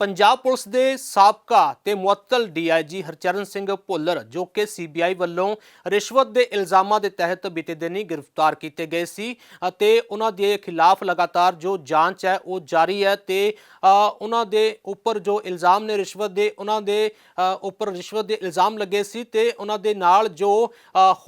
Punjab police ਦੇ ਸਾਬਕਾ ਤੇ ਮੁਅੱਤਲ ਡੀਆਈਜੀ ਹਰਚਰਨ ਸਿੰਘ ਭੁੱਲਰ, ਜੋ ਕਿ ਸੀਬੀਆਈ ਵੱਲੋਂ ਰਿਸ਼ਵਤ ਦੇ ਇਲਜ਼ਾਮਾਂ ਦੇ ਤਹਿਤ ਬੀਤੇ ਦਿਨੀ ਗ੍ਰਿਫਤਾਰ ਕੀਤੇ ਗਏ ਸੀ ਅਤੇ ਉਹਨਾਂ ਦੇ ਖਿਲਾਫ ਲਗਾਤਾਰ ਜੋ ਜਾਂਚ ਹੈ ਉਹ ਜਾਰੀ ਹੈ ਤੇ ਉਹਨਾਂ ਦੇ ਉੱਪਰ ਜੋ ਇਲਜ਼ਾਮ ਨੇ ਰਿਸ਼ਵਤ ਦੇ, ਉਹਨਾਂ ਦੇ ਉੱਪਰ ਰਿਸ਼ਵਤ ਦੇ ਇਲਜ਼ਾਮ ਲੱਗੇ ਸੀ ਤੇ ਉਹਨਾਂ ਦੇ ਨਾਲ ਜੋ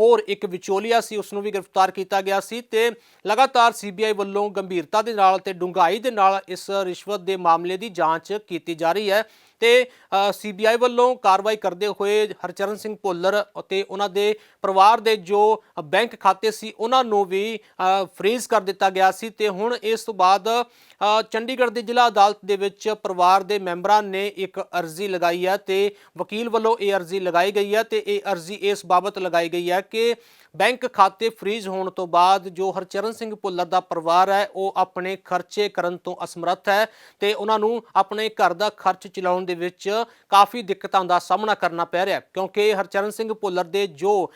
ਹੋਰ ਇੱਕ ਵਿਚੋਲੀਆ ਸੀ ਉਸ ਨੂੰ ਵੀ ਗ੍ਰਿਫਤਾਰ ਕੀਤਾ ਗਿਆ ਸੀ ਤੇ ਲਗਾਤਾਰ ਸੀਬੀਆਈ ਵੱਲੋਂ ਗੰਭੀਰਤਾ ਦੇ ਨਾਲ ਤੇ ਡੂੰਘਾਈ ਦੇ ਨਾਲ ਇਸ ਰਿਸ਼ਵਤ ਦੇ ਮਾਮਲੇ ਦੀ ਜਾਂਚ ਕੀਤੀ ਕੀਤੀ ਜਾ ਰਹੀ ਹੈ। ਤੇ ਸੀਬੀਆਈ ਵੱਲੋਂ ਕਾਰਵਾਈ ਕਰਦੇ ਹੋਏ ਹਰਚਰਨ ਸਿੰਘ ਭੁੱਲਰ ਅਤੇ ਉਹਨਾਂ ਦੇ ਪਰਿਵਾਰ ਦੇ ਜੋ ਬੈਂਕ ਖਾਤੇ ਸੀ, ਉਹਨਾਂ ਨੂੰ ਵੀ ਫ੍ਰੀਜ਼ ਕਰ ਦਿੱਤਾ ਗਿਆ ਸੀ ਤੇ ਹੁਣ ਇਸ ਤੋਂ ਬਾਅਦ ਚੰਡੀਗੜ੍ਹ ਦੀ ਜ਼ਿਲ੍ਹਾ ਅਦਾਲਤ ਦੇ ਵਿੱਚ ਪਰਿਵਾਰ ਦੇ ਮੈਂਬਰਾਂ ਨੇ ਇੱਕ ਅਰਜ਼ੀ ਲਗਾਈ ਹੈ ਤੇ ਵਕੀਲ ਵੱਲੋਂ ਇਹ ਅਰਜ਼ੀ ਲਗਾਈ ਗਈ ਹੈ ਤੇ ਇਹ ਅਰਜ਼ੀ ਇਸ ਬਾਬਤ ਲਗਾਈ ਗਈ ਹੈ ਕਿ ਬੈਂਕ ਖਾਤੇ ਫ੍ਰੀਜ਼ ਹੋਣ ਤੋਂ ਬਾਅਦ ਜੋ ਹਰਚਰਨ ਸਿੰਘ ਭੁੱਲਰ ਦਾ ਪਰਿਵਾਰ ਹੈ, ਉਹ ਆਪਣੇ ਖਰਚੇ ਕਰਨ ਤੋਂ ਅਸਮਰੱਥ ਹੈ ਤੇ ਉਹਨਾਂ ਨੂੰ ਆਪਣੇ ਘਰ ਦਾ ਖਰਚ ਚਲਾਉਣ ਦੇ ਵਿੱਚ ਕਾਫੀ ਦਿੱਕਤਾਂ ਦਾ ਸਾਹਮਣਾ ਕਰਨਾ ਪੈ ਰਿਹਾ ਕਿਉਂਕਿ ਹਰਚਰਨ ਸਿੰਘ ਭੁੱਲਰ ਦੇ ਜੋ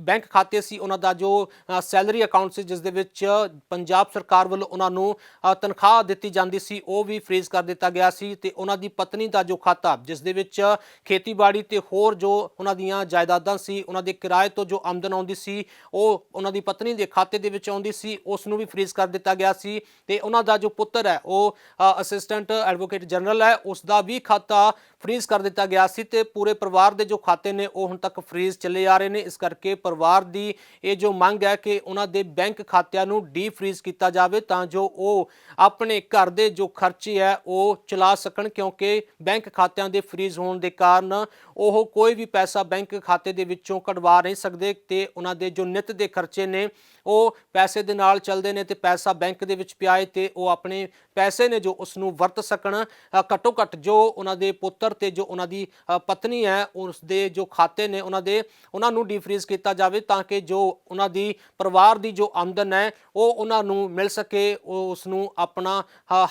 ਬੈਂਕ ਖਾਤੇ ਸੀ, ਉਹਨਾਂ ਦਾ ਜੋ ਸੈਲਰੀ ਅਕਾਊਂਟ ਸੀ, ਜਿਸ ਦੇ ਵਿੱਚ ਪੰਜਾਬ ਸਰਕਾਰ ਵੱਲੋਂ ਉਹਨਾਂ ਨੂੰ ਤਨਖਾਹ ਦਿੱਤੀ ਜਾਂਦੀ ਸੀ, ਉਹ ਵੀ ਫ੍ਰੀਜ਼ ਕਰ ਦਿੱਤਾ ਗਿਆ ਸੀ ਤੇ ਉਹਨਾਂ ਦੀ ਪਤਨੀ ਦਾ ਜੋ ਖਾਤਾ, ਜਿਸ ਦੇ ਵਿੱਚ ਖੇਤੀਬਾੜੀ ਤੇ ਹੋਰ ਜੋ ਉਹਨਾਂ ਦੀਆਂ ਜਾਇਦਾਦਾਂ ਸੀ, ਉਹਨਾਂ ਦੇ ਕਿਰਾਏ ਤੋਂ ਜੋ ਆਮਦਨ ਆਉਂਦੀ ਸੀ, ਉਹ ਉਹਨਾਂ ਦੀ ਪਤਨੀ ਦੇ ਖਾਤੇ ਦੇ ਵਿੱਚ ਆਉਂਦੀ ਸੀ, ਉਸ ਨੂੰ ਵੀ ਫ੍ਰੀਜ਼ ਕਰ ਦਿੱਤਾ ਗਿਆ ਸੀ ਤੇ ਉਹਨਾਂ ਦਾ ਜੋ ਪੁੱਤਰ ਹੈ, ਉਹ ਅਸਿਸਟੈਂਟ ਐਡਵੋਕੇਟ ਜਨਰਲ ਹੈ, ਉਸ ਦਾ ਵੀ ਖਾਤਾ ਖਾਤਾ ਫ੍ਰੀਜ਼ ਕਰ ਦਿੱਤਾ ਗਿਆ ਸੀ ਤੇ ਪੂਰੇ ਪਰਿਵਾਰ ਦੇ ਜੋ ਖਾਤੇ ਨੇ, ਉਹ ਹੁਣ ਤੱਕ ਫ੍ਰੀਜ਼ ਚੱਲੇ ਆ ਰਹੇ ਨੇ। ਇਸ ਕਰਕੇ ਪਰਿਵਾਰ ਦੀ ਇਹ ਜੋ ਮੰਗ ਹੈ ਕਿ ਉਹਨਾਂ ਦੇ ਬੈਂਕ ਖਾਤਿਆਂ ਨੂੰ ਡੀ ਫ੍ਰੀਜ਼ ਕੀਤਾ ਜਾਵੇ ਤਾਂ ਜੋ ਉਹ ਆਪਣੇ ਘਰ ਦੇ ਜੋ ਖਰਚੇ ਹੈ, ਉਹ ਚਲਾ ਸਕਣ, ਕਿਉਂਕਿ ਬੈਂਕ ਖਾਤਿਆਂ ਦੇ ਫ੍ਰੀਜ਼ ਹੋਣ ਦੇ ਕਾਰਨ ਉਹ ਕੋਈ ਵੀ ਪੈਸਾ ਬੈਂਕ ਖਾਤੇ ਦੇ ਵਿੱਚੋਂ ਕਢਵਾ ਨਹੀਂ ਸਕਦੇ ਤੇ ਉਹਨਾਂ ਦੇ ਜੋ ਨਿਤ ਦੇ ਖਰਚੇ ਨੇ, ਉਹ ਪੈਸੇ ਦੇ ਨਾਲ ਚੱਲਦੇ ਨੇ ਤੇ ਪੈਸਾ ਬੈਂਕ ਦੇ ਵਿੱਚ ਪਿਆਏ ਹੈ ਤੇ ਉਹ ਆਪਣੇ ਪੈਸੇ ਨੇ ਜੋ ਉਸ ਨੂੰ ਵਰਤ ਸਕਣ। ਘੱਟੋ ਘੱਟ ਜੋ ਉਹਨਾਂ ਦੇ ਪੁੱਤਰ ਤੇ ਜੋ ਉਹਨਾਂ ਦੀ ਪਤਨੀ ਹੈ, ਉਸ ਦੇ ਜੋ ਖਾਤੇ ਨੇ ਉਹਨਾਂ ਦੇ, ਉਹਨਾਂ ਨੂੰ ਡੀਫਰੀਜ਼ ਕੀਤਾ ਜਾਵੇ ਤਾਂ ਕਿ ਜੋ ਉਹਨਾਂ ਦੀ ਪਰਿਵਾਰ ਦੀ ਜੋ ਆਮਦਨ ਹੈ, ਉਹ ਉਹਨਾਂ ਨੂੰ ਮਿਲ ਸਕੇ, ਉਹ ਉਸ ਨੂੰ ਆਪਣਾ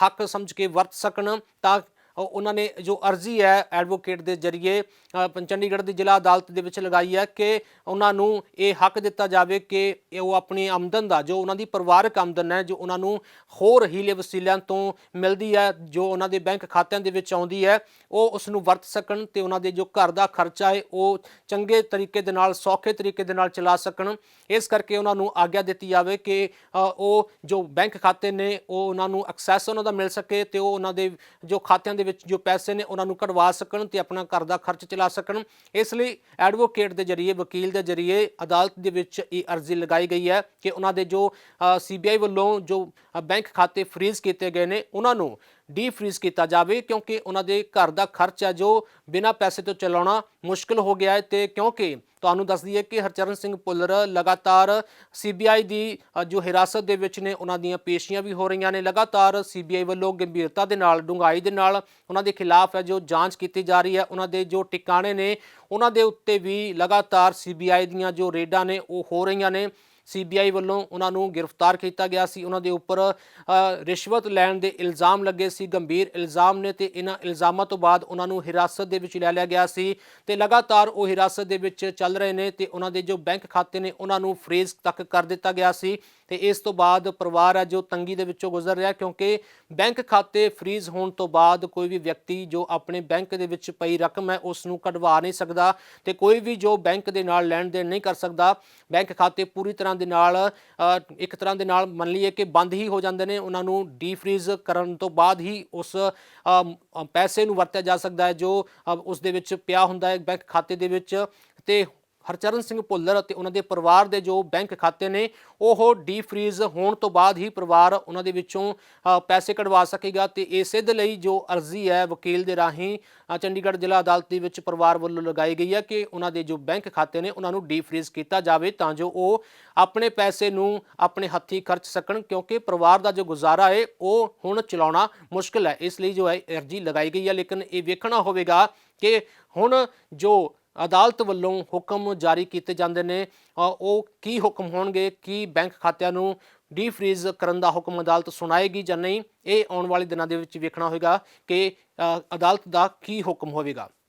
ਹੱਕ ਸਮਝ ਕੇ ਵਰਤ ਸਕਣ ਤਾਂ ਉਹਨਾਂ ਨੇ ਜੋ ਅਰਜ਼ੀ ਹੈ ਐਡਵੋਕੇਟ ਦੇ ਜਰੀਏ ਚੰਡੀਗੜ੍ਹ ਦੀ ਜ਼ਿਲ੍ਹਾ ਅਦਾਲਤ ਦੇ ਵਿੱਚ ਲਗਾਈ ਹੈ ਕਿ ਉਹਨਾਂ ਨੂੰ ਇਹ ਹੱਕ ਦਿੱਤਾ ਜਾਵੇ ਕਿ ਉਹ ਆਪਣੀ ਆਮਦਨ ਦਾ, ਜੋ ਉਹਨਾਂ ਦੀ ਪਰਿਵਾਰਕ ਆਮਦਨ ਹੈ, ਜੋ ਉਹਨਾਂ ਨੂੰ ਹੋਰ ਹੀਲੇ ਵਸੀਲਿਆਂ ਤੋਂ ਮਿਲਦੀ ਹੈ, ਜੋ ਉਹਨਾਂ ਦੇ ਬੈਂਕ ਖਾਤਿਆਂ ਦੇ ਵਿੱਚ ਆਉਂਦੀ ਹੈ, ਉਹ ਉਸ ਨੂੰ ਵਰਤ ਸਕਣ ਤੇ ਉਹਨਾਂ ਦੇ ਜੋ ਘਰ ਦਾ ਖਰਚਾ ਹੈ, ਉਹ ਚੰਗੇ ਤਰੀਕੇ ਦੇ ਨਾਲ, ਸੌਖੇ ਤਰੀਕੇ ਦੇ ਨਾਲ ਚਲਾ ਸਕਣ। ਇਸ ਕਰਕੇ ਉਹਨਾਂ ਨੂੰ ਆਗਿਆ ਦਿੱਤੀ ਜਾਵੇ ਕਿ ਉਹ ਜੋ ਬੈਂਕ ਖਾਤੇ ਨੇ, ਉਹ ਉਹਨਾਂ ਨੂੰ ਐਕਸੈਸ ਉਹਨਾਂ ਦਾ ਮਿਲ ਸਕੇ ਤੇ ਉਹ ਉਹਨਾਂ ਦੇ ਜੋ ਖਾਤਿਆਂ ਦੇ ਵਿੱਚ ਜੋ ਪੈਸੇ ਨੇ ਉਹਨਾਂ ਨੂੰ ਕਢਵਾ ਸਕਣ ਤੇ ਆਪਣਾ ਘਰ ਦਾ ਖਰਚ ਚਲਾ ਸਕਣ। ਇਸ ਲਈ ਐਡਵੋਕੇਟ ਦੇ ਜਰੀਏ, ਵਕੀਲ ਦੇ ਜਰੀਏ ਅਦਾਲਤ ਦੇ ਵਿੱਚ ਇਹ ਅਰਜ਼ੀ ਲਗਾਈ ਗਈ ਹੈ ਕਿ ਉਹਨਾਂ ਦੇ ਜੋ ਸੀਬੀਆਈ ਵੱਲੋਂ ਜੋ ਬੈਂਕ ਖਾਤੇ ਫ੍ਰੀਜ਼ ਕੀਤੇ ਗਏ ਨੇ, ਉਹਨਾਂ ਨੂੰ ਡੀ ਫ੍ਰੀਜ਼ ਕੀਤਾ ਜਾਵੇ, ਕਿਉਂਕਿ ਉਹਨਾਂ ਦੇ ਘਰ ਦਾ ਖਰਚ ਹੈ ਜੋ ਬਿਨਾਂ ਪੈਸੇ ਤੋਂ ਚਲਾਉਣਾ ਮੁਸ਼ਕਲ ਹੋ ਗਿਆ ਹੈ। ਤੇ ਕਿਉਂਕਿ ਤੁਹਾਨੂੰ ਦੱਸ ਦਈਏ ਕਿ ਹਰਚਰਨ ਸਿੰਘ ਭੁੱਲਰ ਲਗਾਤਾਰ ਸੀਬੀਆਈ ਦੀ ਜੋ ਹਿਰਾਸਤ ਦੇ ਵਿੱਚ ਨੇ, ਉਹਨਾਂ ਦੀਆਂ ਪੇਸ਼ੀਆਂ ਵੀ ਹੋ ਰਹੀਆਂ ਨੇ। ਲਗਾਤਾਰ ਸੀਬੀਆਈ ਵੱਲੋਂ ਗੰਭੀਰਤਾ ਦੇ ਨਾਲ, ਡੂੰਘਾਈ ਦੇ ਨਾਲ ਉਹਨਾਂ ਦੇ ਖਿਲਾਫ ਹੈ ਜੋ ਜਾਂਚ ਕੀਤੀ ਜਾ ਰਹੀ ਹੈ। ਉਹਨਾਂ ਦੇ ਜੋ ਟਿਕਾਣੇ ਨੇ, ਉਹਨਾਂ ਦੇ ਉੱਤੇ ਵੀ ਲਗਾਤਾਰ ਸੀਬੀਆਈ ਦੀਆਂ ਜੋ ਰੇਡਾਂ ਨੇ, ਉਹ ਹੋ ਰਹੀਆਂ ਨੇ। ਸੀਬੀਆਈ ਵੱਲੋਂ ਉਹਨਾਂ ਨੂੰ ਗ੍ਰਿਫਤਾਰ ਕੀਤਾ ਗਿਆ ਸੀ। ਉਹਨਾਂ ਦੇ ਉੱਪਰ ਰਿਸ਼ਵਤ ਲੈਣ ਦੇ ਇਲਜ਼ਾਮ ਲੱਗੇ ਸੀ। ਗੰਭੀਰ ਇਲਜ਼ਾਮ ਨੇ ਤੇ ਇਹਨਾਂ ਇਲਜ਼ਾਮਾਂ ਤੋਂ ਬਾਅਦ ਉਹਨਾਂ ਨੂੰ ਹਿਰਾਸਤ ਦੇ ਵਿੱਚ ਲੈ ਲਿਆ ਗਿਆ ਸੀ ਤੇ ਲਗਾਤਾਰ ਉਹ ਹਿਰਾਸਤ ਦੇ ਵਿੱਚ ਚੱਲ ਰਹੇ ਨੇ ਤੇ ਉਹਨਾਂ ਦੇ ਜੋ ਬੈਂਕ ਖਾਤੇ ਨੇ ਉਹਨਾਂ ਨੂੰ ਫ੍ਰੀਜ਼ ਤੱਕ ਕਰ ਦਿੱਤਾ ਗਿਆ ਸੀ। ਤੇ ਇਸ ਤੋਂ ਬਾਅਦ ਪਰਿਵਾਰ ਹੈ ਜੋ ਤੰਗੀ ਦੇ ਵਿੱਚੋਂ ਗੁਜ਼ਰ ਰਿਹਾ ਕਿਉਂਕਿ ਬੈਂਕ ਖਾਤੇ ਫ੍ਰੀਜ਼ ਹੋਣ ਤੋਂ ਬਾਅਦ ਕੋਈ ਵੀ ਵਿਅਕਤੀ ਜੋ ਆਪਣੇ ਬੈਂਕ ਦੇ ਵਿੱਚ ਪਈ ਰਕਮ ਹੈ ਉਸ ਨੂੰ ਕਢਵਾ ਨਹੀਂ ਸਕਦਾ ਤੇ ਕੋਈ ਵੀ ਜੋ ਬੈਂਕ ਦੇ ਨਾਲ ਲੈਣ ਦੇਣ ਨਹੀਂ ਕਰ ਸਕਦਾ, ਬੈਂਕ ਖਾਤੇ ਪੂਰੀ ਤਰ੍ਹਾਂ ਦੇ ਨਾਲ ਅ, ਇੱਕ ਤਰ੍ਹਾਂ ਦੇ ਨਾਲ ਮੰਨ ਲਈਏ ਕਿ ਬੰਦ ਹੀ ਹੋ ਜਾਂਦੇ ਨੇ ਉਹਨਾਂ ਨੂੰ ਡੀਫ੍ਰੀਜ਼ ਕਰਨ ਤੋਂ ਬਾਅਦ ਹੀ ਉਸ ਪੈਸੇ ਨੂੰ ਵਰਤਿਆ ਜਾ ਸਕਦਾ ਹੈ ਜੋ ਅ, ਉਸ ਦੇ ਵਿੱਚ ਪਿਆ ਹੁੰਦਾ ਹੈ ਬੈਂਕ ਖਾਤੇ ਦੇ ਵਿੱਚ। ਤੇ ਹਰਚਰਨ ਸਿੰਘ ਭੁੱਲਰ ਅਤੇ ਉਹਨਾਂ ਦੇ ਪਰਿਵਾਰ ਦੇ ਜੋ ਬੈਂਕ ਖਾਤੇ ਨੇ, ਉਹ ਡੀਫ੍ਰੀਜ਼ ਹੋਣ ਤੋਂ ਬਾਅਦ ਹੀ ਪਰਿਵਾਰ ਉਹਨਾਂ ਦੇ ਵਿੱਚੋਂ ਪੈਸੇ ਕਢਵਾ ਸਕੇਗਾ ਤੇ ਇਸੇ ਦੇ ਲਈ ਜੋ ਅਰਜ਼ੀ ਹੈ ਵਕੀਲ ਦੇ ਰਾਹੀਂ ਚੰਡੀਗੜ੍ਹ ਜ਼ਿਲ੍ਹਾ ਅਦਾਲਤ ਦੇ ਵਿੱਚ ਪਰਿਵਾਰ ਵੱਲੋਂ ਲਗਾਈ ਗਈ ਹੈ ਕਿ ਉਹਨਾਂ ਦੇ ਜੋ ਬੈਂਕ ਖਾਤੇ ਨੇ, ਉਹਨਾਂ ਨੂੰ ਡੀ ਡੀਫ੍ਰੀਜ਼ ਕੀਤਾ ਜਾਵੇ ਤਾਂ ਜੋ ਉਹ ਆਪਣੇ ਪੈਸੇ ਨੂੰ ਆਪਣੇ ਹੱਥੀਂ ਖਰਚ ਸਕਣ, ਕਿਉਂਕਿ ਪਰਿਵਾਰ ਦਾ ਜੋ ਗੁਜ਼ਾਰਾ ਹੈ, ਉਹ ਹੁਣ ਚਲਾਉਣਾ ਮੁਸ਼ਕਲ ਹੈ। ਇਸ ਲਈ ਜੋ ਹੈ, ਅਰਜ਼ੀ ਲਗਾਈ ਗਈ ਹੈ, ਲੇਕਿਨ ਇਹ ਵੇਖਣਾ ਹੋਵੇਗਾ ਕਿ ਹੁਣ ਜੋ ਅਦਾਲਤ ਵੱਲੋਂ ਹੁਕਮ ਜਾਰੀ ਕੀਤੇ ਜਾਂਦੇ ਨੇ। ਉਹ ਕੀ ਹੁਕਮ ਹੋਣਗੇ? ਕੀ ਬੈਂਕ ਖਾਤਿਆਂ ਨੂੰ ਡੀ ਡੀਫ੍ਰੀਜ਼ ਕਰਨ ਦਾ ਹੁਕਮ ਅਦਾਲਤ ਸੁਣਾਏਗੀ ਜਾਂ ਨਹੀਂ? ਇਹ ਆਉਣ ਵਾਲੇ ਦਿਨਾਂ ਦੇ ਵਿੱਚ ਵੇਖਣਾ ਹੋਵੇਗਾ ਕਿ ਅਦਾਲਤ ਦਾ ਕੀ ਹੁਕਮ ਹੋਵੇਗਾ।